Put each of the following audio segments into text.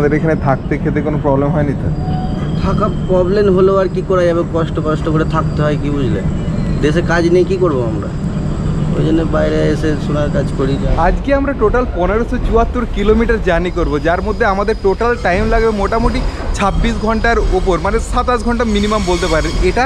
আমাদের এখানে থাকতে খেতে কোনো প্রবলেম হয়নি তো? থাকা প্রবলেম হলেও আর কি করা যাবে? কষ্ট কষ্ট করে থাকতে হয় কি বুঝলে? দেশে কাজ নেই কি করব আমরা? ওই জন্য বাইরে এসে সোনার কাজ করি আজকে আমরা টোটাল পনেরোশো চুয়াত্তর কিলোমিটার জার্নি করব যার মধ্যে আমাদের টোটাল টাইম লাগবে মোটামুটি ছাব্বিশ ঘণ্টার ওপর মানে সাতাশ ঘণ্টা মিনিমাম বলতে পারেন। এটা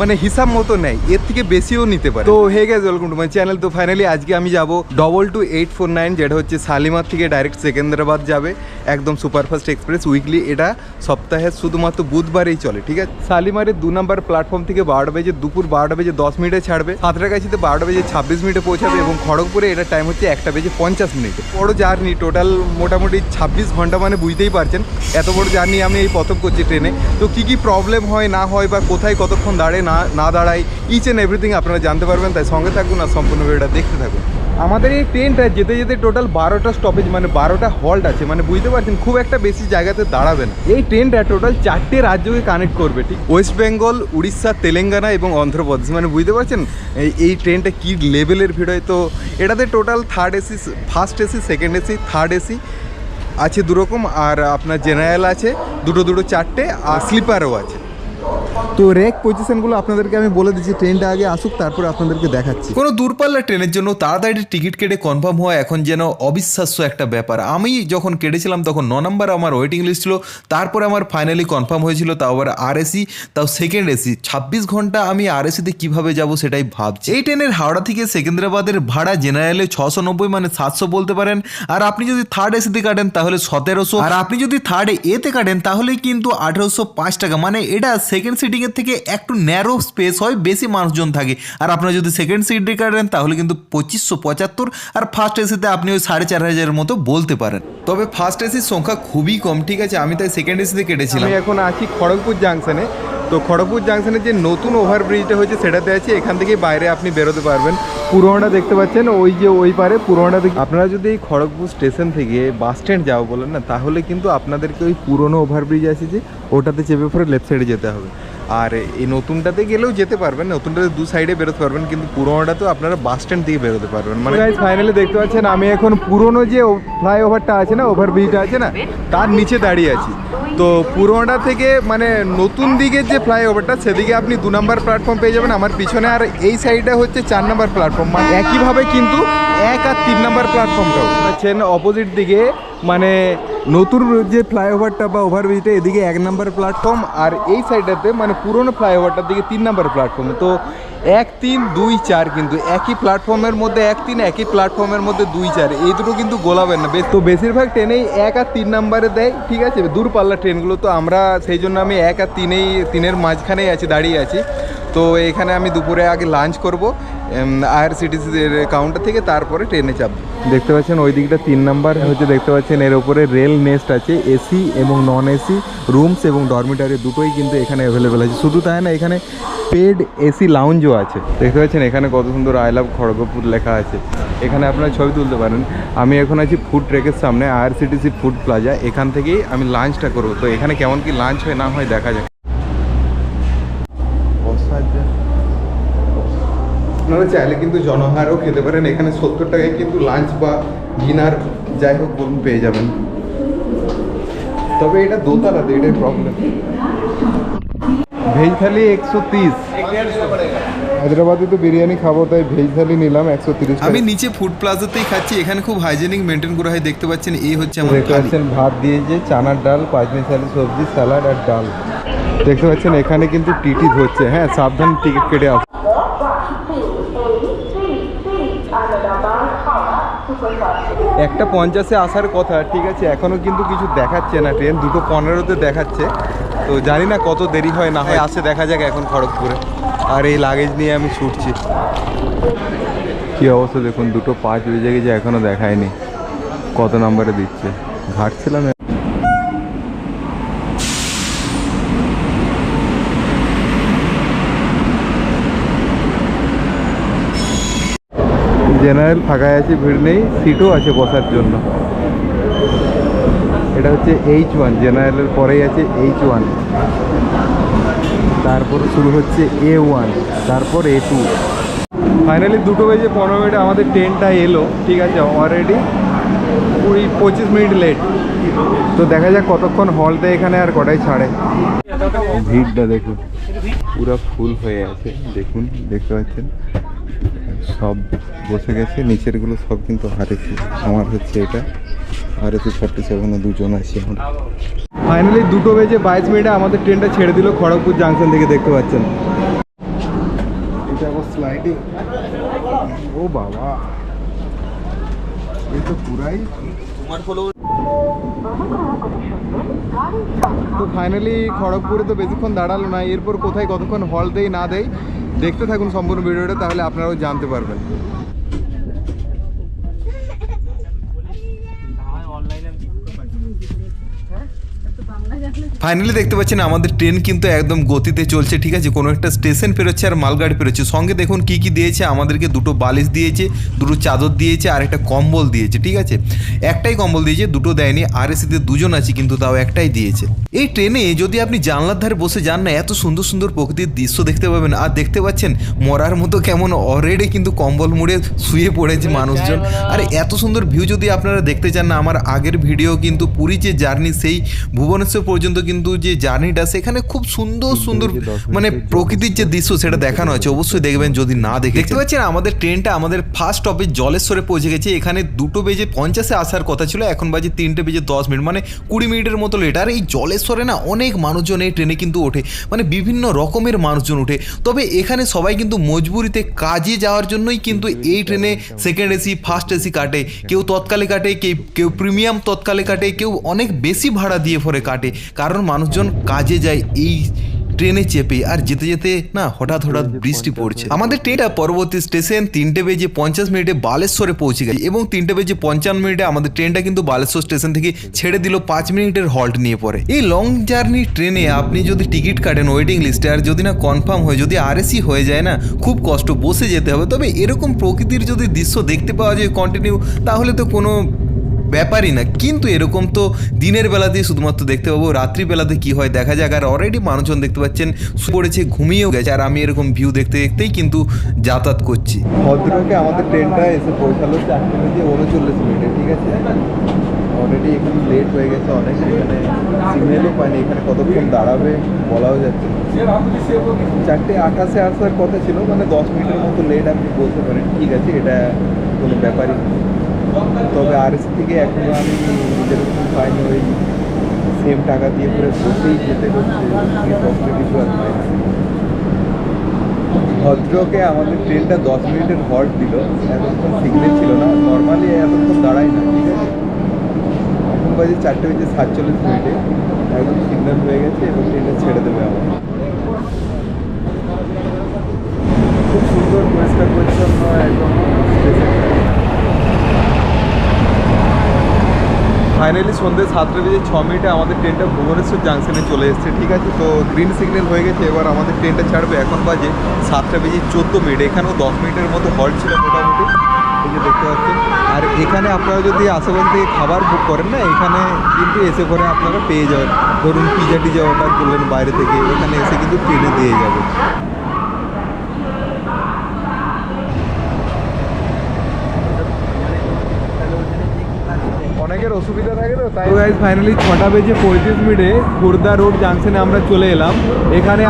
মানে হিসাব মতো নেয় এর থেকে বেশিও নিতে পারে। তো হে গেছে ওয়েলকাম টু মাই চ্যানেল তো ফাইনালি আজকে আমি যাব double two eight four nine যেটা হচ্ছে শালিমার থেকে ডাইরেক্ট সেকেন্দ্রাবাদ যাবে, একদম সুপারফাস্ট এক্সপ্রেস উইকলি এটা সপ্তাহে শুধুমাত্র বুধবারেই চলে, ঠিক আছে? শালিমারের দু নম্বর প্ল্যাটফর্ম থেকে বারোটা বেজে, দুপুর বারোটা বেজে দশ মিনিটে ছাড়বে। সাঁতরাগাছিতে বারোটা বেজে ছাব্বিশ মিনিটে পৌঁছাবে এবং খড়গপুরে এটা টাইম হচ্ছে একটা বেজে পঞ্চাশ মিনিটে। বড় জার্নি টোটাল মোটামুটি ছাব্বিশ ঘণ্টা মানে বুঝতেই পারছেন। এত বড় জার্নি আমি এই প্রথম করছি ট্রেনে তো কী কী প্রবলেম হয়, না হয় বা কোথায় কতক্ষণ দাঁড়ে না না দাঁড়ায় ইচ অ্যান্ড এভরিথিং আপনারা জানতে পারবেন, তাই সঙ্গে থাকুন আর সম্পূর্ণ ভিডিওটা দেখতে থাকুন। আমাদের এই ট্রেনটা যেতে যেতে টোটাল বারোটা স্টপেজ মানে বারোটা হল্ট আছে মানে বুঝতে পারছেন, খুব একটা বেশি জায়গাতে দাঁড়াবে না। এই ট্রেনটা টোটাল চারটে রাজ্যকে কানেক্ট করবে, ঠিক? ওয়েস্ট বেঙ্গল উড়িষ্যা তেলেঙ্গানা এবং অন্ধ্রপ্রদেশ মানে বুঝতে পারছেন, এই ট্রেনটা কী লেভেলের ভিড় হয়? তো এটাতে total third AC first AC second AC third AC আছে দুরকম, আর আপনার জেনারেল আছে, দুটো দুটো চারটে, আর স্লিপারও আছে। তো রেক পজিশনগুলো আপনাদেরকে আমি বলে দিচ্ছি ট্রেনটা আগে আসুক, তারপরে আপনাদেরকে দেখাচ্ছি। কোনো দূরপাল্লার ট্রেনের জন্য তাড়াতাড়ি টিকিট কেটে কনফার্ম হওয়া এখন যেন অবিশ্বাস্য একটা ব্যাপার। আমি যখন কেটেছিলাম, তখন ন নম্বর আমার ওয়েটিং লিস্ট ছিল, তারপরে আমার ফাইনালি কনফার্ম হয়েছিল, তাও আবার আর এসি তাও সেকেন্ড এসি ছাব্বিশ ঘণ্টা আমি আর এসিতে কীভাবে যাব সেটাই ভাবছি। এই ট্রেনের হাওড়া থেকে সেকেন্দ্রাবাদের ভাড়া জেনারেলে ছশো নব্বই মানে সাতশো বলতে পারেন। আর আপনি যদি থার্ড এসিতে কাটেন, তাহলে সতেরোশো। আর আপনি যদি থার্ড এতে কাটেন তাহলে কিন্তু আঠেরোশো পাঁচ টাকা। মানে এটা সেকেন্ড সিটিংয়ের থেকে একটু ন্যারো স্পেস হয়, বেশি মানুষজন থাকে। আর আপনারা যদি সেকেন্ড সিটে কাটেন তাহলে কিন্তু পঁচিশশো পঁচাত্তর, আর ফার্স্ট এসিতে আপনি ওই সাড়ে চার হাজারের মতো বলতে পারেন। তবে ফার্স্ট এসির সংখ্যা খুবই কম, ঠিক আছে? আমি তাই সেকেন্ড এসিতে কেটেছিলাম। এখন আছি খড়গপুর জাংশনে তো খড়গপুর জাংশনে যে নতুন ওভারব্রিজটা হয়েছে, সেটাতে আছে। এখান থেকে বাইরে আপনি বেরোতে পারবেন। পুরোনোটা দেখতে পাচ্ছেন, ওই যে ওই পারে পুরোনোটা আপনারা যদি এই খড়গপুর স্টেশন থেকে বাস স্ট্যান্ড যাও বলেন না, তাহলে কিন্তু আপনাদেরকে ওই পুরনো ওভারব্রিজ আছে যে, ওটাতে চেপে পরে লেফট সাইডে যেতে হবে। আর এই নতুনটাতে গেলেও যেতে পারবেন নতুনটাতে দু সাইডে বেরোতে পারবেন কিন্তু পুরোনোটা তো আপনারা বাস স্ট্যান্ড থেকে বেরোতে পারবেন। মানে ফাইনালি দেখতে পাচ্ছেন আমি এখন পুরোনো যে ফ্লাইওভারটা আছে না ওভারব্রিজটা আছে না তার নিচে দাঁড়িয়ে আছি। তো পুরোনোটা থেকে মানে নতুন দিকের যে ফ্লাইওভারটা সেদিকে আপনি দু নম্বর প্ল্যাটফর্ম পেয়ে যাবেন। আমার পিছনে আর এই সাইডে হচ্ছে চার নম্বর প্ল্যাটফর্ম মানে একইভাবে কিন্তু এক আর তিন নম্বর প্ল্যাটফর্মটাও আছেন অপোজিট দিকে মানে নতুন যে ফ্লাইওভারটা বা ওভারব্রিজটা এদিকে এক নম্বর প্ল্যাটফর্ম আর এই সাইডটাতে মানে পুরনো ফ্লাইওভারটার দিকে তিন নম্বর প্ল্যাটফর্ম তো এক, তিন, দুই, চার কিন্তু একই প্ল্যাটফর্মের মধ্যে এক, তিন, একই প্ল্যাটফর্মের মধ্যে দুই, চার। এই দুটো কিন্তু গোলাবেন না। তো বেশিরভাগ ট্রেনেই এক আর তিন নাম্বারে দেয়, ঠিক আছে? দূরপাল্লা ট্রেনগুলো তো আমরা সেই জন্য আমি এক আর তিনেই, তিনের মাঝখানেই আছি, দাঁড়িয়ে আছি। তো এখানে আমি দুপুরে আগে লাঞ্চ করব আইআরসিটিসির কাউন্টার থেকে তারপরে ট্রেনে চাপ দেখতে পাচ্ছেন ওই দিকটা তিন নাম্বার, হচ্ছে দেখতে পাচ্ছেন এর ওপরে রেল নেস্ট আছে এসি এবং নন এসি রুমস এবং ডরমিটারি দুটোই কিন্তু এখানে অ্যাভেলেবেল আছে। শুধু তাই না, এখানে পেড এসি লাউঞ্জও আছে। দেখতে পাচ্ছেন এখানে কত সুন্দর আই লাভ খড়গপুর লেখা আছে। এখানে আপনারা ছবি তুলতে পারেন। আমি এখন আছি ফুড ট্রেকের সামনে আইআরসিটিসি ফুড প্লাজা এখান থেকেই আমি লাঞ্চটা করব। তো এখানে কেমন কি লাঞ্চ হয় না হয় দেখা যাক। আপনারা চাইলে কিন্তু জনহারও খেতে পারেন। এখানে সত্তর টাকায় কিন্তু লাঞ্চ বা ডিনার যাই হোক বলুন পেয়ে যাবেন। তবে এটা দোতলাতে এটাই প্রবলেম ভেজ থালি একশো তিরিশ। হায়দ্রাবাদে তো বিরিয়ানি খাব তাই ভেজ থালি নিলাম একশো তিরিশ আমি নিচে ফুড প্লাজাতেই খাচ্ছি এখানে খুব হাইজেনিক মেনটেন করা হয় দেখতে পাচ্ছেন এই হচ্ছে। পাচ্ছেন ভাত দিয়েছে চানার ডাল পাঁচমিশালি সবজি স্যালাড আর ডাল। দেখতে পাচ্ছেন, এখানে কিন্তু টিটি ধরছে। হ্যাঁ সাবধান টিকিট কেটে আস একটা পঞ্চাশে আসার কথা, ঠিক আছে এখনও কিন্তু কিছু দেখাচ্ছে না ট্রেন, দুটো পনেরোতে দেখাচ্ছে। তো জানি না কত দেরি হয়, না হয় আসে, দেখা যাক এখন খড়গপুরে। আর এই লাগেজ নিয়ে আমি ছুটছি। কি অবস্থা দেখুন, দুটো পাঁচ বেজে গেছে এখনও দেখায়নি। কত নম্বরে দিচ্ছে? ঘাটছিলাম জেনারেল, ফাঁকায় আছে, ভিড় নেই সিটও আছে বসার জন্য। এটা হচ্ছে এইচ ওয়ান জেনারেলের পরেই আছে এইচ ওয়ান তারপর শুরু হচ্ছে এ ওয়ান তারপর এ টু ফাইনালি দুটো বেজে পনেরো মিনিটে আমাদের ট্রেনটা এলো, ঠিক আছে অলরেডি কুড়ি, পঁচিশ মিনিট লেট তো দেখা যাক কতক্ষণ হল দেয় এখানে আর কটাই ছাড়ে। ভিড়টা দেখুন, পুরো ফুল হয়ে আছে, দেখুন, দেখতে পাচ্ছেন? সব বসে গেছে নিচেরগুলো সব কিন্তু হারেছি। আমার হচ্ছে এটা হারেছি থার্টি সেভেনে দুজন আছি আমরা ফাইনালি দুটো বেজে বাইশ মিনিটে আমাদের ট্রেনটা ছেড়ে দিল খড়গপুর জাংশন থেকে দেখতে পাচ্ছেন। এটা আবার স্লাইডিং ও বাবা। এই তো পুরাই। তো ফাইনালি খড়গপুরে তো বেশিক্ষণ দাঁড়াল না এরপর কোথায় কতক্ষণ হল দেয় না দেয় দেখতে থাকুন সম্পূর্ণ ভিডিওটা তাহলে আপনারাও জানতে পারবেন। ফাইনালি দেখতে পাচ্ছেন আমাদের ট্রেন কিন্তু একদম গতিতে চলছে ঠিক আছে? কোনো একটা স্টেশন পেরোচ্ছে আর মালগাড়ি পেরোচ্ছে সঙ্গে দেখুন কি কি দিয়েছে আমাদেরকে দুটো বালিশ দিয়েছে দুটো চাদর দিয়েছে আর একটা কম্বল দিয়েছে ঠিক আছে? একটাই কম্বল দিয়েছে দুটো দেয়নি আর এসিতে দুজন আছে কিন্তু তাও একটাই দিয়েছে। এই ট্রেনে যদি আপনি জানলার ধারে বসে যান না এত সুন্দর সুন্দর প্রকৃতির দৃশ্য দেখতে পাবেন। আর দেখতে পাচ্ছেন মরার মতো কেমন অলরেডি কিন্তু কম্বল মুড়ে শুয়ে পড়েছে মানুষজন। আর এত সুন্দর ভিউ যদি আপনারা দেখতে চান না আমার আগের ভিডিও কিন্তু পুরী যে জার্নি সেই ভুবনেশ্বর পর্যন্ত কিন্তু যে জার্নিটা সেখানে খুব সুন্দর সুন্দর মানে প্রকৃতির যে দৃশ্য সেটা দেখানো হয়েছে। অবশ্যই দেখবেন যদি না দেখে দেখতে পাচ্ছেন আমাদের ট্রেনটা আমাদের ফার্স্ট স্টপেজ জলেশ্বরে পৌঁছে গেছে। এখানে দুটো বেজে পঞ্চাশে আসার কথা ছিল এখন বাজে তিনটে বেজে দশ মিনিট। মানে কুড়ি মিনিটের মতো লেট আর এই জলেশ্বরে না অনেক মানুষজন এই ট্রেনে কিন্তু ওঠে। মানে বিভিন্ন রকমের মানুষজন ওঠে। তবে এখানে সবাই কিন্তু মজবুরিতে কাজে যাওয়ার জন্যই কিন্তু এই ট্রেনে সেকেন্ড এসি ফার্স্ট এসি কাটে। কেউ তৎকালে কাটে কেউ কেউ প্রিমিয়াম তৎকালে কাটে কেউ অনেক বেশি ভাড়া দিয়ে পরে কাটে। কারণ মানুষজন কাজে যায় এই ট্রেনে চেপে আর যেতে যেতে না হঠাৎ হঠাৎ বৃষ্টি পড়ছে। আমাদের ট্রেনটা পরবর্তী স্টেশন তিনটে বেজে পঞ্চাশ মিনিটে বালেশ্বরে পৌঁছে গেছে এবং তিনটে বেজে পঞ্চান্ন মিনিটে আমাদের ট্রেনটা কিন্তু বালেশ্বর স্টেশন থেকে ছেড়ে দিল পাঁচ মিনিটের হল্ট নিয়ে পরে এই লং জার্নি ট্রেনে আপনি যদি টিকিট কাটেন ওয়েটিং লিস্টে আর যদি না কনফার্ম হয় যদি আরএসি হয়ে যায় না খুব কষ্ট বসে যেতে হবে। তবে এরকম প্রকৃতির যদি দৃশ্য দেখতে পাওয়া যায় কন্টিনিউ তাহলে তো কোনো ব্যাপারই না। কিন্তু এরকম তো দিনের বেলাতেই শুধুমাত্র দেখতে পাবো রাত্রিবেলাতে কি হয় দেখা যাক। আর অলরেডি মানুষজন দেখতে পাচ্ছেন পড়েছে, ঘুমিয়েও গেছে। আর আমি এরকম ভিউ দেখতে দেখতেই কিন্তু যাতায়াত করছি। ভদ্রকে আমাদের ট্রেনটা এসে পৌঁছালো চারটে বেজে উনচল্লিশ মিনিটে, ঠিক আছে? অলরেডি এখানে লেট হয়ে গেছে অনেক, এখানে সিগন্যালও পাইনি। এখানে কতক্ষণ দাঁড়াবে বলাও যাচ্ছে। চারটে আঠাশে আসার কথা ছিল মানে দশ মিনিটের মতো লেট আপনি বলতে পারেন ঠিক আছে, এটা কোনো ব্যাপারই। তবে আরএসি থেকে এখনও আমি যেরকম পাইনি ওই সেম টাকা দিয়ে করে বসেই যেতে হচ্ছে কিছু আর পাইনি ভদ্রকে আমাদের ট্রেনটা দশ মিনিটের হল্ট দিল এতক্ষণ সিগন্যাল ছিল না। নর্মালি এতক্ষণ দাঁড়াই না, ঠিক আছে? এখন বাজে চারটে বেজে সাতচল্লিশ মিনিটে, একদম সিগন্যাল হয়ে গেছে এবং ট্রেনটা ছেড়ে দেবে আমার খুব সুন্দর পরিষ্কার পরিচ্ছন্ন, একদম স্টেশনটা ফাইনালি সন্ধ্যে সাতটা বেজে ছ মিনিটে আমাদের ট্রেনটা ভুবনেশ্বর জাংশনে চলে এসেছে, ঠিক আছে? তো গ্রিন সিগন্যাল হয়ে গেছে, এবার আমাদের ট্রেনটা ছাড়বে। এখন বাজে সাতটা বেজে চোদ্দ মিনিট, এখানেও দশ মিনিটের মতো হল্ট ছিল মোটামুটি, এই যে দেখতে পাচ্ছেন। আর এখানে আপনারা যদি আশেপাশ থেকে খাবার বুক করেন না, এখানে কিন্তু এসে করে আপনারা পেয়ে যাবেন। ধরুন পিজা টিজা অর্ডার করলেন বাইরে থেকে, এখানে এসে কিন্তু ট্রেনে দিয়ে যাবে অনেকের অসুবিধা থাকে তো, তাই গাইজ ফাইনালি ছটা বেজে পঁয়ত্রিশ মিনিটে খুর্দা রোড জাংশনে আমরা চলে এলাম। এখানে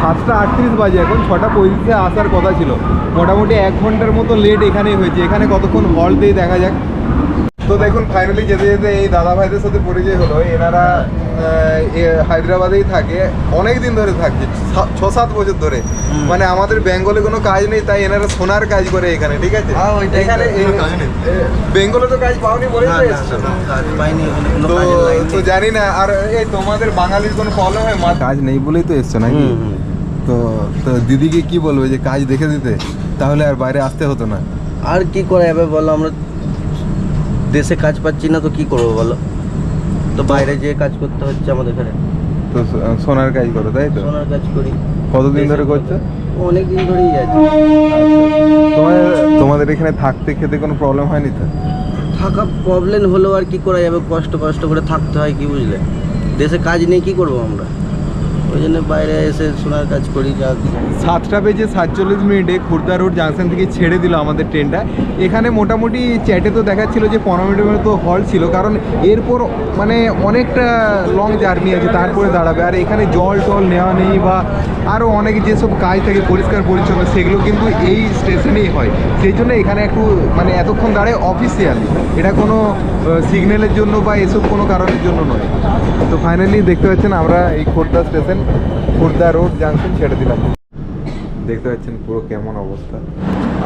সাতটা আটত্রিশ বাজে এখন, ছটা পঁয়ত্রিশে আসার কথা ছিল। মোটামুটি এক ঘণ্টার মতো লেট এখানেই হয়েছে। এখানে কতক্ষণ হল দিয়ে দেখা যাক। তো দেখুন ফাইনালি যেতে যেতে এই দাদা ভাইদের সাথে পরিচয় হলো। এনারা হায়দ্রাবাদেই থাকে অনেক দিন ধরে থাকছে ছ- সাত বছর ধরে। মানে আমাদের বেঙ্গলে কোনো কাজ নেই তাই এনারা সোনার কাজ করে এখানে ঠিক আছে? হ্যাঁ, এখানে কোনো কাজ নেই। বেঙ্গলে তো কাজ পাওনি বলে তো তো। জানি না আর এই তোমাদের বাঙালির কোনো প্রবলেম হয়? মা কাজ নেই বলেই তো এসছো নাকি। তো তো দিদিকে কি বলবে যে কাজ দেখে দিতে? তাহলে আর বাইরে আসতে হতো না। আর কি করা যাবে বলো আমরা দেশে কাজ পাচ্ছি না তো কি করব বলো? তো বাইরে যেয়ে কাজ করতে হচ্ছে আমাদের এখানে তো সোনার কাজ করো তাই তো? সোনার কাজ করি। কতদিন ধরে করছ? অনেক দিন ধরেই আছে। তোমাদের তোমাদের এখানে থাকতে খেতে কোনো প্রবলেম হয়নি তো? থাকা প্রবলেম হলেও আর কি করা যাবে? কষ্ট কষ্ট করে থাকতে হয় কি বুঝলে? দেশে কাজ নেই কি করব আমরা? ওই জন্য বাইরে এসে শোনার কাজ করি, যা সাতটা বেজে সাতচল্লিশ মিনিটে খুর্দা রোড জাংশন থেকে ছেড়ে দিল আমাদের ট্রেনটা এখানে মোটামুটি চ্যাটে তো দেখাচ্ছিল যে পনেরো মিনিটের মতো হল ছিল, কারণ এরপর মানে অনেকটা লং জার্নি আছে, তারপরে দাঁড়াবে। আর এখানে জল টল নেওয়া নেই বা আরও অনেক যেসব কাজ থাকে পরিষ্কার পরিচ্ছন্ন, সেগুলো কিন্তু এই স্টেশনেই হয়। সেই জন্য এখানে একটু মানে এতক্ষণ দাঁড়ায় অফিসিয়ালি এটা কোনো সিগন্যালের জন্য বা এসব কোনো কারণের জন্য নয়। তো ফাইনালি দেখতে পাচ্ছেন আমরা এই Khurda station Khurda road junction ছেড়ে দিলাম। দেখতে পাচ্ছেন পুরো কেমন অবস্থা।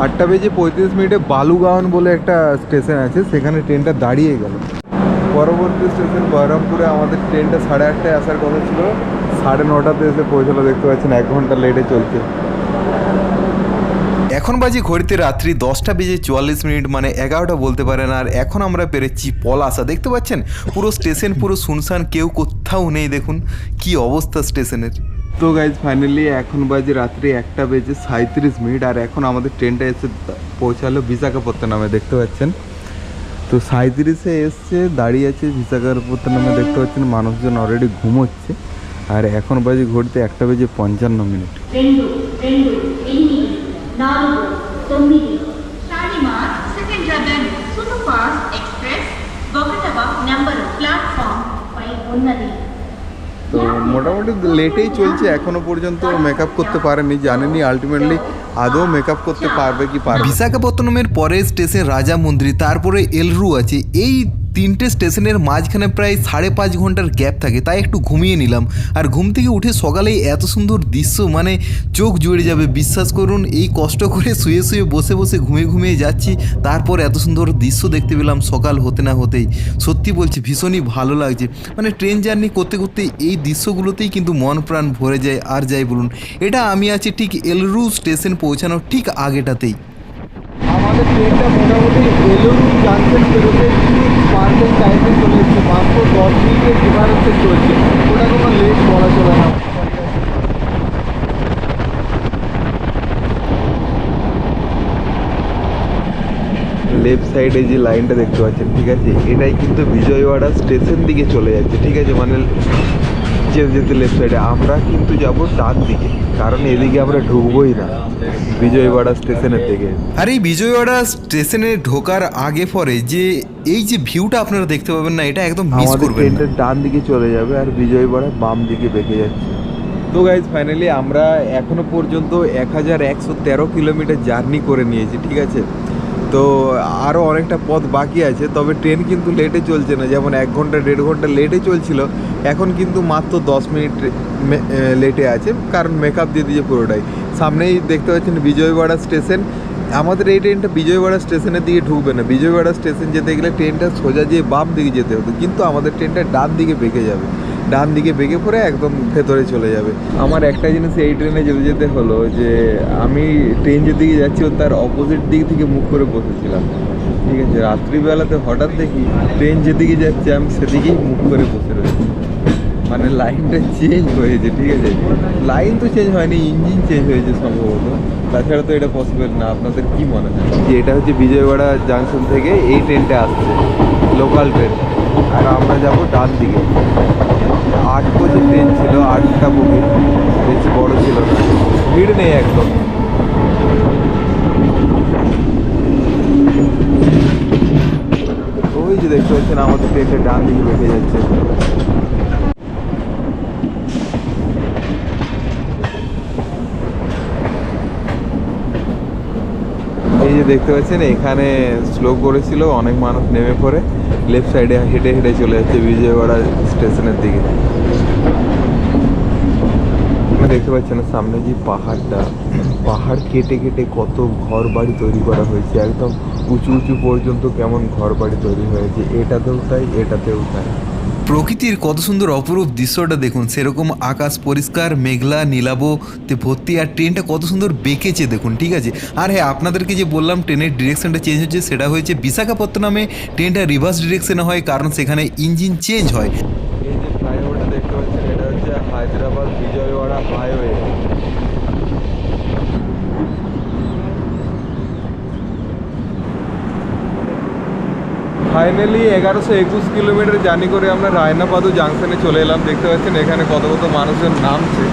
আটটা বেজে পঁয়ত্রিশ মিনিটে বালুগাঁওন বলে একটা স্টেশন আছে, সেখানে ট্রেনটা দাঁড়িয়ে গেল। পরবর্তী স্টেশন বহরমপুরে আমাদের ট্রেনটা সাড়ে আটটায় আসার কথা ছিল, সাড়ে নটাতে এসে পৌঁছালো, দেখতে পাচ্ছেন এক ঘণ্টা লেটে চলছে। এখন বাজে ঘড়িতে রাত্রি দশটা বেজে চুয়াল্লিশ মিনিট মানে এগারোটা বলতে পারেন। আর এখন আমরা পেরেছি পলাশা। দেখতে পাচ্ছেন? পুরো স্টেশন পুরো শুনশান কেউ কোথাও নেই। দেখুন কি অবস্থা স্টেশনের। তো গাইজ ফাইনালি এখন বাজে রাত্রি একটা বেজে সাঁত্রিশ মিনিট আর এখন আমাদের ট্রেনটা এসে পৌঁছালো বিশাখাপত্তনামে দেখতে পাচ্ছেন? তো সাঁত্রিশে এসছে দাঁড়িয়ে আছে বিশাখাপত্তনামে দেখতে পাচ্ছেন মানুষজন অলরেডি ঘুমোচ্ছে। আর এখন বাজে ঘড়িতে একটা বেজে পঞ্চান্ন মিনিট। నాలుగు తొమ్మిది Shalimar Secunderabad super fast express ఒకటవ నంబరు ప్లాట్ఫామ్ పై ఉన్నది তো মোটামুটি লেটেই চলছে এখনো পর্যন্ত মেকআপ করতে পারেনি জানেনি আলটিমেটলি আদৌ মেকআপ করতে পারবে কি পারবে না। বিশাখাপত্তনমের পরে স্টেশন রাজা মন্দির তারপরে এলরু আছে এই তিনটে স্টেশনের মাঝখানে প্রায় সাড়ে পাঁচ ঘণ্টার গ্যাপ থাকে, তাই একটু ঘুমিয়ে নিলাম। আর ঘুম থেকে উঠে সকালেই এত সুন্দর দৃশ্য মানে চোখ জুড়ে যাবে। বিশ্বাস করুন, এই কষ্ট করে শুয়ে শুয়ে বসে বসে ঘুমিয়ে ঘুমিয়ে যাচ্ছি, তারপর এত সুন্দর দৃশ্য দেখতে পেলাম সকাল হতে না হতেই। সত্যি বলছি, ভীষণই ভালো লাগছে। মানে ট্রেন জার্নি করতে করতে এই দৃশ্যগুলোতেই কিন্তু মন প্রাণ ভরে যায়। আর যাই বলুন, এটা আমি আছি ঠিক এলরু স্টেশন পৌঁছানোর ঠিক আগেটাতেই। আমাদের ট্রেনটা মোটামুটি এলুরু জাংশন পেরোতে পার্সেন্ট টাইমে চলে এসেছে। মাত্র দশ মিনিটের ডিফারেন্সে চলছে। ওটা কোনো লেট বলা চলে না। লেফট সাইডে যে লাইনটা দেখতে পাচ্ছেন, ঠিক আছে? এটাই কিন্তু বিজয়ওয়াড়া স্টেশন দিকে চলে যাচ্ছে, ঠিক আছে? মানে যেতে যেতে লেফট সাইডে আমরা কিন্তু যাব ডান দিকে কারণ এদিকে আমরা ঢুকবোই না। বিজয়ওয়াড়া স্টেশনের থেকে আর এই বিজয়ওয়াড়া স্টেশনে ঢোকার আগে পরে যে এই যে ভিউটা আপনারা দেখতে পাবেন না এটা একদম মিস করবেন। ট্রেনটা ডান দিকে চলে যাবে আর বিজয়বাড়া বাম দিকে বেঁকে যাচ্ছে। তো গাইজ ফাইনালি আমরা এখনও পর্যন্ত এক হাজার একশো তেরো কিলোমিটার জার্নি করে নিয়েছি ঠিক আছে? তো আরও অনেকটা পথ বাকি আছে, তবে ট্রেন কিন্তু লেটে চলছে না। যেমন এক ঘণ্টা, দেড় ঘণ্টা লেটে চলছিল, এখন কিন্তু মাত্র দশ মিনিট লেটে আছে, কারণ মেকআপ দিয়ে দিয়েছে পুরোটাই। সামনেই দেখতে পাচ্ছেন বিজয়বাড়া স্টেশন আমাদের এই ট্রেনটা বিজয়বাড়া স্টেশনের দিকে ঢুকবে না। বিজয়বাড়া স্টেশন যেতে গেলে ট্রেনটা সোজা যেয়ে বাম দিকে যেতে হতো, কিন্তু আমাদের ট্রেনটা ডান দিকে বেঁকে যাবে। ডান দিকে বেঁকে পড়ে একদম ভেতরে চলে যাবে। আমার একটা জিনিস এই ট্রেনে যেতে যেতে হলো যে, আমি ট্রেন যেদিকে যাচ্ছি তার অপোজিট দিক থেকে মুখ করে বসেছিলাম। ঠিক আছে, রাত্রিবেলাতে হঠাৎ দেখি ট্রেন যেদিকে যাচ্ছে, আমি সেদিকেই মুখ করে বসে রয়েছি। মানে লাইনটা চেঞ্জ হয়েছে, ঠিক আছে? লাইন তো চেঞ্জ হয়নি ইঞ্জিন চেঞ্জ হয়েছে সম্ভবত। তাছাড়া তো এটা পসিবল না, আপনাদের কি মনে হয়? যে এটা হচ্ছে বিজয়ওয়াড়া জাংশন থেকে এই ট্রেনটা আসছে লোকাল ট্রেন আর আমরা যাব ডান দিকে। আট বজে ট্রেন ছিল, আটটা বগি বেশি বড় ছিল না। ভিড় নেই একদম। ওই যে দেখতে পাচ্ছেন, আমাদের ট্রেনটা ডান দিকে বেঁকে যাচ্ছে। এই যে দেখতে পাচ্ছেন, এখানে স্লো করেছিল, অনেক মানুষ নেমে পড়ে। লেফট সাইডে হেঁটে হেঁটে চলে যাচ্ছে বিজয়ওয়াড়া স্টেশনের দিকে। আপনারা দেখতে পাচ্ছেন সামনে যে পাহাড়টা, পাহাড় কেটে কেটে কত ঘর বাড়ি তৈরি করা হয়েছে, একদম উঁচু উঁচু পর্যন্ত কেমন ঘর বাড়ি তৈরি হয়েছে, এটাতেও তাই এটাতেও তাই। প্রকৃতির কত সুন্দর অপরূপ দৃশ্যটা দেখুন। সেরকম আকাশ পরিষ্কার, মেঘলা নীলাবতে ভর্তি, আর ট্রেনটা কত সুন্দর বেঁকেছে দেখুন, ঠিক আছে? আর হ্যাঁ আপনাদেরকে যে বললাম ট্রেনের ডিরেকশনটা চেঞ্জ হচ্ছে, সেটা হয়েছে বিশাখাপত্তনমে ট্রেনটা রিভার্স ডিরেকশনে হয়, কারণ সেখানে ইঞ্জিন চেঞ্জ হয়। এই যে ফ্লাইওভারটা দেখতে পাচ্ছেন, এটা হচ্ছে হায়দ্রাবাদ বিজয়ওয়াড়া হাইওয়ে ফাইনালি এগারোশো একুশ কিলোমিটার জার্নি করে আমরা রায়নাপাদু জাংশনে চলে এলাম। দেখতে পাচ্ছেন এখানে কত কত মানুষের নামছে।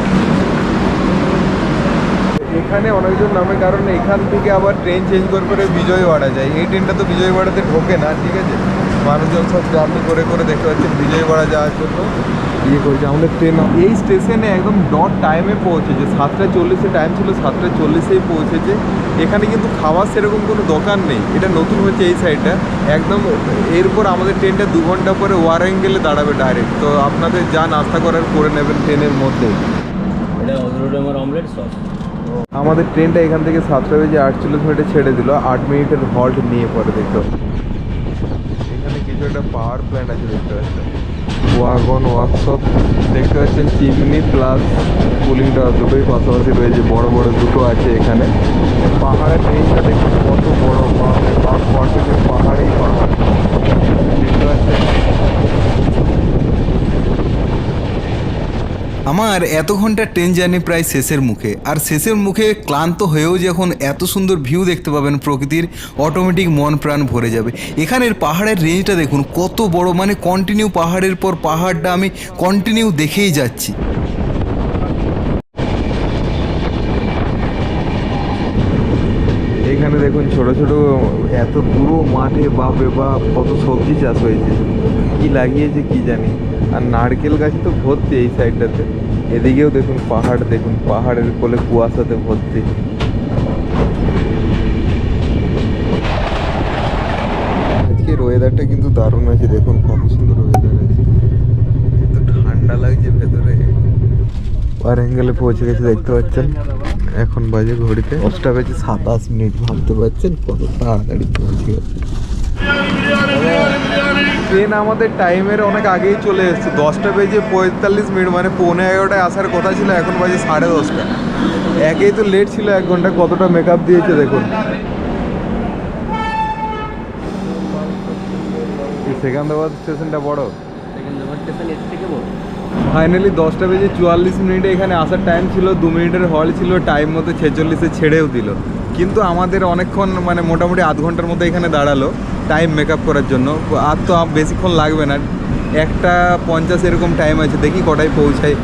এখানে অনেকজন নামে, কারণ এখান থেকে আবার ট্রেন চেঞ্জ করে করে বিজয়ওয়াড়া যায়। এই ট্রেনটা তো বিজয়ওয়াড়াতে ঢোকে না, ঠিক আছে? মানুষজন সব জার্নি করে করে দেখতে পাচ্ছেন বিজয়ওয়াড়া যাওয়ার জন্য। ইয়ে করছে আমাদের ট্রেন এই স্টেশনে একদম ডট টাইমে পৌঁছেছে সাতটা চল্লিশে টাইম ছিল সাতটা চল্লিশেই পৌঁছেছে। এখানে কিন্তু খাওয়ার সেরকম কোনো দোকান নেই এটা নতুন হচ্ছে এই সাইডটা একদম এরপর আমাদের ট্রেনটা দু ঘণ্টা পরে ওয়ারেঙ্গেলে দাঁড়াবে ডাইরেক্ট তো আপনাদের যা নাস্তা করার করে নেবেন ট্রেনের মধ্যে। এটা অমলেট সস আমাদের ট্রেনটা এখান থেকে সাতটা বেজে আটচল্লিশ মিনিটে ছেড়ে দিল আট মিনিটের হল্ট নিয়ে পরে দেখতে কিছু একটা পাওয়ার প্ল্যান্ট আছে দেখতে পাচ্ছেন। ওয়াগন ওয়ার্কশপ দেখতে পাচ্ছেন চিমনি প্লাস কুলিং টাওয়ার দুটোই পাশাপাশি রয়েছে, বড় বড় দুটো আছে এখানে। পাহাড়ের রেঞ্জটা দেখুন, কত বড় পাহাড় পাহাড়েই পাহাড় দেখতে পাচ্ছেন আমার এত ঘণ্টা ট্রেন জার্নি প্রায় শেষের মুখে, আর শেষের মুখে ক্লান্ত হয়েও যখন এত সুন্দর ভিউ দেখতে পাবেন প্রকৃতির অটোমেটিক মন প্রাণ ভরে যাবে। এখানের পাহাড়ের রেঞ্জটা দেখুন, কত বড় মানে কন্টিনিউ পাহাড়ের পর পাহাড়টা আমি কন্টিনিউ দেখেই যাচ্ছি এখানে দেখুন, ছোট ছোট এত পুরো মাঠে বাপে বাপ, কত সবজি চাষ হয়েছে। কি লাগিয়েছে কি জানি। আর নারকেল গাছ তো ভর্তি এই সাইডটাতে। এদিকেও দেখুন পাহাড়, দেখুন পাহাড়ের কোলে কুয়াশাতে ভর্তি। আজকের ওয়েদারটা কিন্তু দারুণ আছে দেখুন কত সুন্দর ওয়েদার আছে ঠান্ডা লাগছে ভেতরে। আর অ্যাঙ্গেলে পৌঁছে গেছে, দেখতে পাচ্ছেন। এখন বাজে ঘড়িতে। দশটা বেজে সাতাশ মিনিট ভাবতে পারছেন কত তাড়াতাড়ি পৌঁছে গেছে। ট্রেন আমাদের টাইমের অনেক আগেই চলে এসেছে। দশটা বেজে পঁয়তাল্লিশ মিনিট মানে পৌনে এগারোটায় আসার কথা ছিল এখন বাজে সাড়ে দশটা। একেই তো লেট ছিল এক ঘণ্টা কতটা মেকআপ দিয়েছে দেখুন। এই সেকেন্দ্রাবাদ স্টেশনটা বড়। সেকেন্দ্রাবাদ স্টেশনের থেকে বড়। ফাইনালি দশটা বেজে চুয়াল্লিশ মিনিটে এখানে আসার টাইম ছিল, দু মিনিটের হল ছিল টাইম মতো ছেচল্লিশে ছেড়েও দিল। কিন্তু আমাদের অনেকক্ষণ মানে মোটামুটি আধ ঘণ্টার মতো এখানে দাঁড়াল টাইম মেকআপ করার জন্য। আর তো বেশিক্ষণ লাগবে না। একটা পঞ্চাশ এরকম টাইম আছে, দেখি কটায় পৌঁছায়,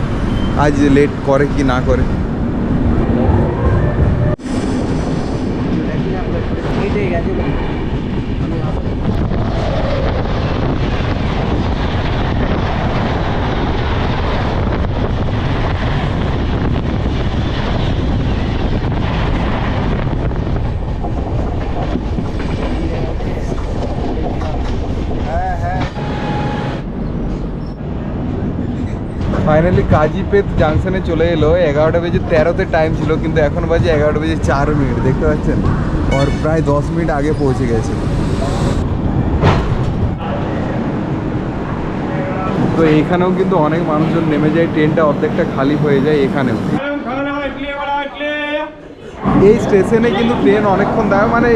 আজ লেট করে কি না করে। গেছে। ফাইনালি কাজীপেত জাংশনে চলে এলো। এগারোটা বেজে তেরোতে টাইম ছিল, কিন্তু এখন বাজে এগারোটা বেজে চার মিনিট দেখতে পাচ্ছেন? ওর প্রায় দশ মিনিট আগে পৌঁছে গেছে। তো এখানেও কিন্তু অনেক মানুষজন নেমে যায় ট্রেনটা অর্ধেকটা খালি হয়ে যায় এখানেও। এই স্টেশনে কিন্তু ট্রেন অনেকক্ষণ দেয় মানে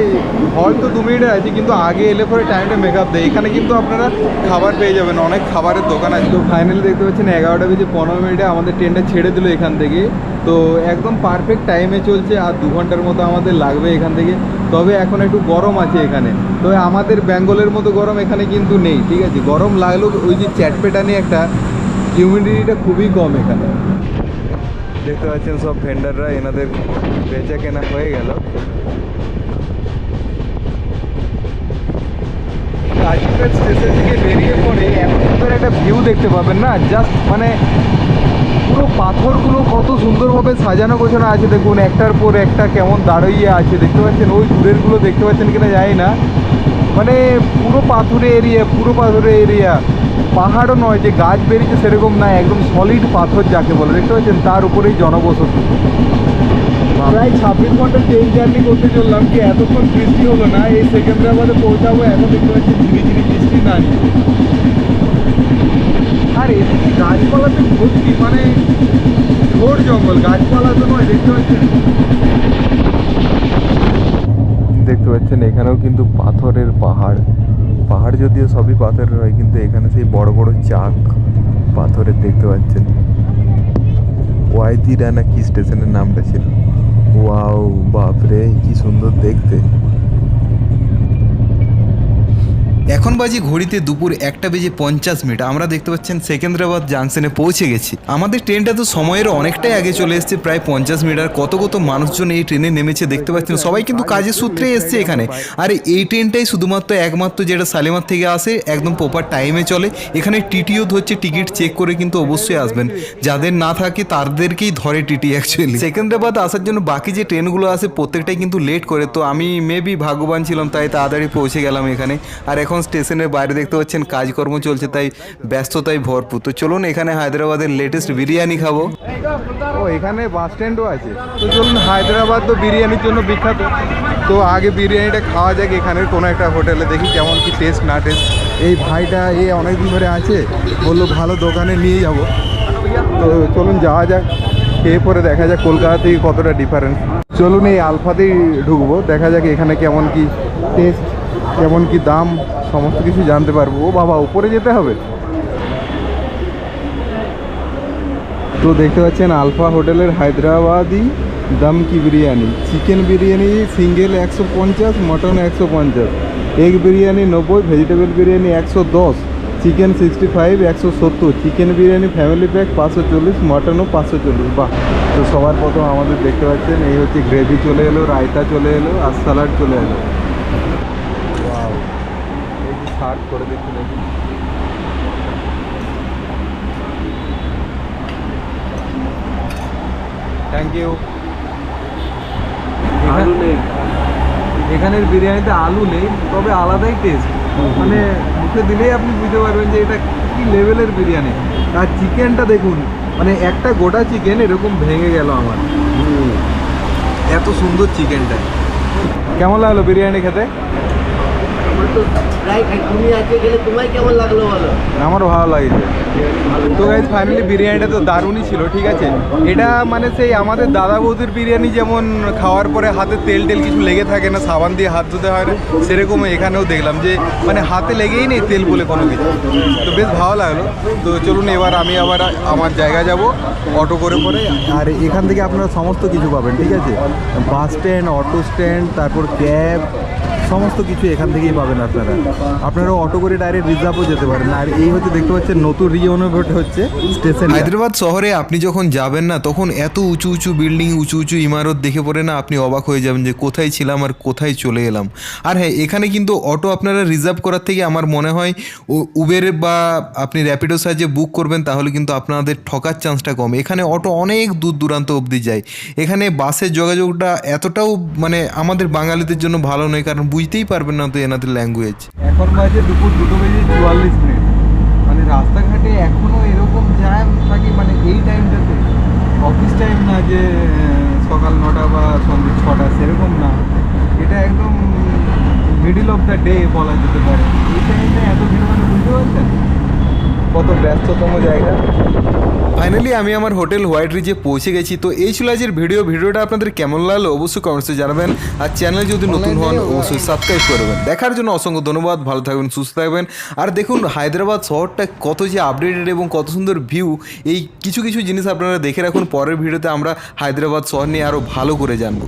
হয়তো দু মিনিটে আছে, কিন্তু আগে এলে পরে টাইমটা মেকআপ দেয়। এখানে কিন্তু আপনারা খাবার পেয়ে যাবেন, অনেক খাবারের দোকান আছে। তো ফাইনালি দেখতে পাচ্ছেন এগারোটা বেজে পনেরো মিনিটে আমাদের ট্রেনটা ছেড়ে দিল এখান থেকে। তো একদম পারফেক্ট টাইমে চলছে, আর দু ঘণ্টার মতো আমাদের লাগবে এখান থেকে। তবে এখন একটু গরম আছে এখানে। তবে আমাদের বেঙ্গলের মতো গরম এখানে কিন্তু নেই, ঠিক আছে? গরম লাগলেও ওই যে চ্যাটপেটানি একটা হিউমিডিটিটা খুবই কম এখানে। দেখতে পাচ্ছেন সব ভেন্ডাররা এনাদের বেচা কেনা হয়ে গেল। বেরিয়ে সুন্দর একটা ভিউ দেখতে পাবেন না? জাস্ট মানে পুরো পাথরগুলো কত সুন্দরভাবে সাজানো গোছানো আছে। দেখুন, একটার পর একটা কেমন আছে। দেখতে পাচ্ছেন, ওই দূরেরগুলো দেখতে পাচ্ছেন কিনা জানি না। মানে পুরো পাথুরে এরিয়া পুরো পাথুরে এরিয়া পাহাড়ও নয়, যে গাছ বেরিয়েছে সেরকম না, একদম সলিড পাথর যাকে বলে। দেখতে পাচ্ছেন, তার উপরেই জনবসতি। প্রায় ছাব্বিশ ঘণ্টা ট্রেন জার্নি করতে চললাম, কি এতক্ষণ বৃষ্টি হলো না? এই সেকেন্দ্রাবাদে পৌঁছাবো, এখন দেখতে পাচ্ছি ঝিরি ঝিরি বৃষ্টি নামছে। আর এদিকে গাছপালাতে ভর্তি মানে ঘোর জঙ্গল, গাছপালা তো নয়, দেখতে পাচ্ছেন? দেখতে পাচ্ছেন, এখানেও কিন্তু পাথরের পাহাড়। পাহাড় যদিও সবই পাথরের হয়, কিন্তু এখানে সেই বড় বড় চাক পাথরের দেখতে পাচ্ছেন। ওয়াইদিরা না কি স্টেশনের নামটা ছিল। ওয়াও, বাপরে, কি সুন্দর দেখতে। এখন বাজে ঘড়িতে দুপুর একটা বেজে পঞ্চাশ মিনিট। আমরা দেখতে পাচ্ছেন সেকেন্দ্রাবাদ জাংশনে পৌঁছে গেছি। আমাদের ট্রেনটা তো সময়ের অনেকটাই আগে চলে এসেছে, প্রায় পঞ্চাশ মিনিট। আর কত কত মানুষজন এই ট্রেনে নেমেছে দেখতে পাচ্ছেন? সবাই কিন্তু কাজের সূত্রে এসছে এখানে। আর এই ট্রেনটাই শুধুমাত্র একমাত্র যেটা সালেমার থেকে আসে, একদম প্রপার টাইমে চলে। এখানে টিটিও ধরছে টিকিট চেক করে কিন্তু অবশ্যই আসবেন। যাদের না থাকে, তাদেরকেই ধরে টিটি অ্যাকচুয়ালি সেকেন্দ্রাবাদ আসার জন্য বাকি যে ট্রেনগুলো আসে প্রত্যেকটাই কিন্তু লেট করে। তো আমি মেবি ভাগ্যবান ছিলাম, তাই তাড়াতাড়ি পৌঁছে গেলাম এখানে। আর এখন স্টেশনের বাইরে দেখতে পাচ্ছেন কাজকর্ম চলছে, তাই ব্যস্ততায় ভরপুর। তো চলুন এখানে হায়দ্রাবাদের লেটেস্ট বিরিয়ানি খাব। ও, এখানে বাস স্ট্যান্ডও আছে। তো চলুন, হায়দ্রাবাদ তো বিরিয়ানির জন্য বিখ্যাত। তো আগে বিরিয়ানিটা খাওয়া যাক এখানের কোনো একটা হোটেলে, দেখি কেমন কি টেস্ট না টেস্ট এই ভাইটা, এ অনেকদিন ধরে আছে। বলল, ভালো দোকানে নিয়ে যাব। তো চলুন, যাওয়া যাক। খেয়ে পরে দেখা যাক কলকাতা থেকে কতটা ডিফারেন্স চলুন, এই আলফাতেই ঢুকবো। দেখা যাক এখানে কেমন কি টেস্ট কেমন কি দাম, সমস্ত কিছু জানতে পারব। ও বাবা, উপরে যেতে হবে? তো দেখতে পাচ্ছেন, আলফা হোটেলের হায়দ্রাবাদি দম কি বিরিয়ানি। চিকেন বিরিয়ানি, সিঙ্গেল একশো পঞ্চাশ, মটন একশো পঞ্চাশ। এগ বিরিয়ানি নব্বই, ভেজিটেবল বিরিয়ানি একশো দশ, চিকেন সিক্সটি ফাইভ, একশো সত্তর। চিকেন বিরিয়ানি ফ্যামিলি প্যাক পাঁচশো চল্লিশ, মটনও পাঁচশো চল্লিশ। বাহ! তো সবার প্রথম আমাদের দেখতে পাচ্ছেন, এই হচ্ছে গ্রেভি চলে এলো, রায়তা চলে এলো, আর স্যালাড চলে এলো! সার্ভ করে দেখুন থ্যাংক ইউ আলু নেই। এখানের বিরিয়ানিতে আলু নেই তবে আলাদাই টেস্ট মানে মুখে দিলেই আপনি বুঝতে পারবেন যে এটা কি লেভেলের বিরিয়ানি। আর চিকেনটা দেখুন মানে একটা গোটা চিকেন এরকম ভেঙে গেল আমার। এত সুন্দর চিকেনটা কেমন লাগল বিরিয়ানি খেতে? আমারও ভালো লাগছে। তো গাইজ ফাইনালি বিরিয়ানিটা তো দারুণই ছিল, ঠিক আছে? এটা মানে সেই আমাদের দাদা বৌদির বিরিয়ানি যেমন খাওয়ার পরে হাতে তেল টেল কিছু লেগে থাকে না, সাবান দিয়ে হাত ধুতে হয় না সেরকম এখানেও দেখলাম যে মানে হাতে লেগেই নেই তেল বলে কোনো কিছু। তো বেশ ভালো লাগল। তো চলুন এবার আমি আবার আমার জায়গা যাব, অটো করে পরে। আর এখান থেকে আপনারা সমস্ত কিছু পাবেন, ঠিক আছে? বাস স্ট্যান্ড, অটো স্ট্যান্ড, তারপর ক্যাব সমস্ত কিছু এখান থেকেই পাবেন আপনারা। আপনারা অটো করে ডাইরেক্ট রিজার্ভও যেতে পারেন। আর এই হচ্ছে দেখতে পাচ্ছেন নতুন রিওনোভেট হচ্ছে স্টেশন হায়দ্রাবাদ শহরে আপনি যখন যাবেন না, তখন এত উঁচু উঁচু বিল্ডিং উঁচু উঁচু ইমারত দেখে পড়ে না আপনি অবাক হয়ে যাবেন যে কোথায় ছিলাম আর কোথায় চলে এলাম। আর হ্যাঁ এখানে কিন্তু অটো আপনারা রিজার্ভ করার থেকে আমার মনে হয় উবের বা আপনি র্যাপিডো সাহায্যে বুক করবেন, তাহলে কিন্তু আপনাদের ঠকার চান্সটা কম। এখানে অটো অনেক দূর দূরান্ত অবধি যায়। এখানে বাসের যোগাযোগটা এতটাও মানে আমাদের বাঙালিদের জন্য ভালো নয়, কারণ বুঝতেই পারবেন না তো এনাদের ল্যাঙ্গুয়েজ এখন বাজে দুপুর দুটো বেজে চুয়াল্লিশ মিনিট। মানে রাস্তাঘাটে এখনও এরকম জ্যাম থাকে মানে এই টাইমটাতে অফিস টাইম না যে সকাল নটা বা সন্ধ্যে ছটা, সেরকম না। এটা একদম মিডিল অফ দ্য ডে বলা যেতে পারে। এই টাইমটা এত ভিড় মানে বুঝতে পারছেন? কত ব্যস্ততম জায়গা। ফাইনালি আমি আমার হোটেল হোয়াইট রিজে পৌঁছে গেছি। তো এই ছিল আজকের ভিডিও। ভিডিওটা আপনাদের কেমন লাগল অবশ্যই কমেন্টসে জানাবেন। আর চ্যানেল যদি নতুন হন অবশ্যই সাবস্ক্রাইব করবেন। দেখার জন্য অসংখ্য ধন্যবাদ। ভালো থাকবেন সুস্থ থাকবেন। আর দেখুন হায়দ্রাবাদ শহরটা কত যে আপডেটেড এবং কত সুন্দর ভিউ এই কিছু কিছু জিনিস আপনারা দেখে রাখুন। পরের ভিডিওতে আমরা হায়দ্রাবাদ শহর নিয়ে আরও ভালো করে জানব।